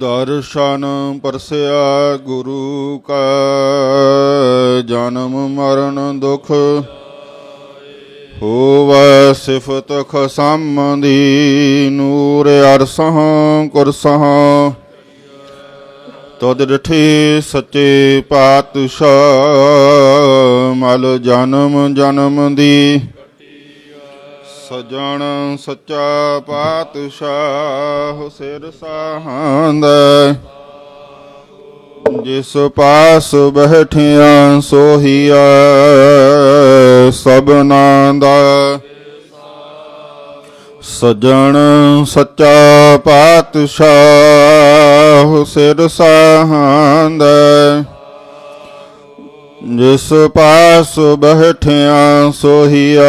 ਦਰਸ਼ਨ ਪਰਸਿਆ ਗੁਰੂ ਕਾ, ਜਨਮ ਮਰਨ ਦੁਖ ਹੋਵੈ ਸਿਫਤ ਖਸਮ ਦੀ ਨੂਰ ਅਰਸਹਾਂ ਕੁਰਸਹ ਤਦ ਡਠੇ ਸੱਚੇ ਪਾਤਸ਼ਾਹ, ਮਲ ਜਨਮ ਜਨਮ ਦੀ। ਸਜਣ ਸੱਚਾ ਪਾਤਸ਼ਾਹ ਸਿਰ ਸਾਹੰਦਾ। ਜਿਸ ਪਾਸ ਬਹਿਠਿਆ ਸੋਹੀਆ ਸਭਨਾ ਦਾ ਸਜਣ ਸੱਚਾ ਪਾਤਸ਼ਾਹ ਸਿਰ ਸਾਹੰਦਾ। ਜਿਸ ਪਾਸ ਬਹਿਠਿਆ ਸੋਹੀਆ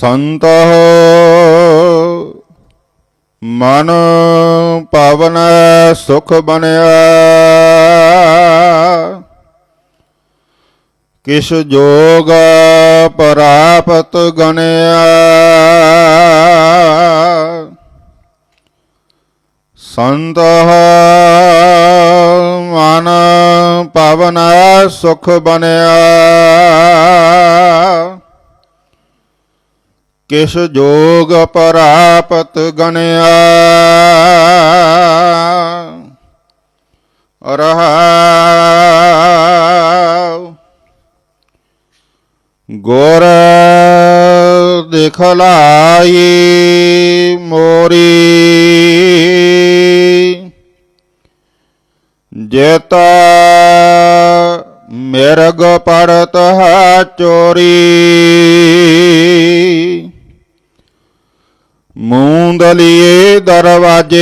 ਸੰਤ ਮਨ ਪਵਨ ਸੁਖ ਬਣਿਆ। ਕਿਸ ਜੋਗ ਪ੍ਰਾਪਤ ਗਣਿਆ। ਸੰਤ ਮਨ ਪਵਨ ਸੁਖ ਬਣਿਆ। ਕਿਸ ਜੋਗ ਪ੍ਰਾਪਤ ਗਣਿਆ? ਰਹਾ ਗੁਰ ਦਿਖਲਾਈ ਮੋਰੀ। ਜੇਤਾ ਮਿਰਗ ਪੜਤ ਹੈ ਚੋਰੀ। ਮੂੰਦਲੀਏ ਦਰਵਾਜੇ।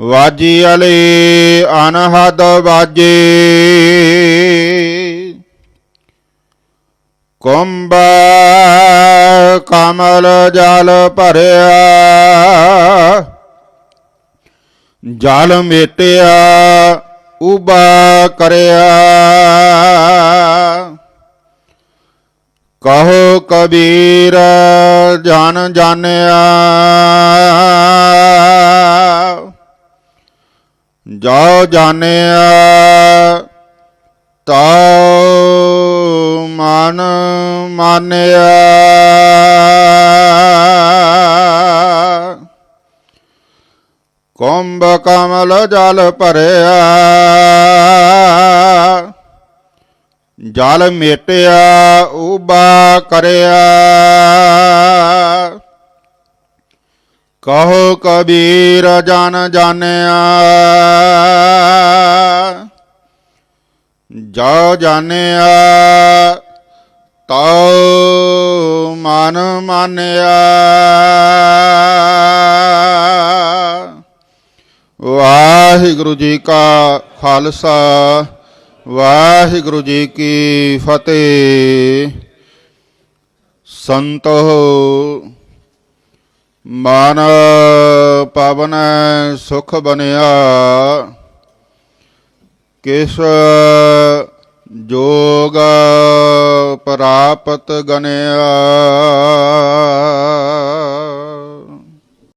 ਵਾਜੀ ਅਲੇ ਅਨਹਦ ਵਾਜੇ। ਕੁੰਭ ਕਮਲ ਜਲ ਭਰਿਆ। ਜਲ ਮੇਟਿਆ ਉਬਾ ਕਰਿਆ। ਕਹੋ ਕਬੀਰ, ਜਨ ਜਾਣਿਆ। ਜੋ ਜਾਣਿਆ ਤਾ ਮਨ ਮਾਨਿਆ। ਕੁੰਭ ਕਮਲ ਜਲ ਭਰਿਆ, ਜਲ ਮੇਟਿਆ ਉਬਾ ਕਰਿਆ। ਕਹੋ ਕਬੀਰ ਜਨ ਜਾਣਿਆ। ਜੋ ਜਾਣਿਆ, ਤਉ ਮਨ ਮਾਨਿਆ। ਵਾਹਿਗੁਰੂ ਜੀ ਕਾ ਖਾਲਸਾ, ਵਾਹਿਗੁਰੂ ਜੀ ਕੀ ਫਤਿਹ। ਸੰਤੋ ਮਨ ਪਵਨ ਸੁਖ ਬਨਿਆ ਕਿਸ ਜੋਗ ਪ੍ਰਾਪਤ ਗਨਿਆ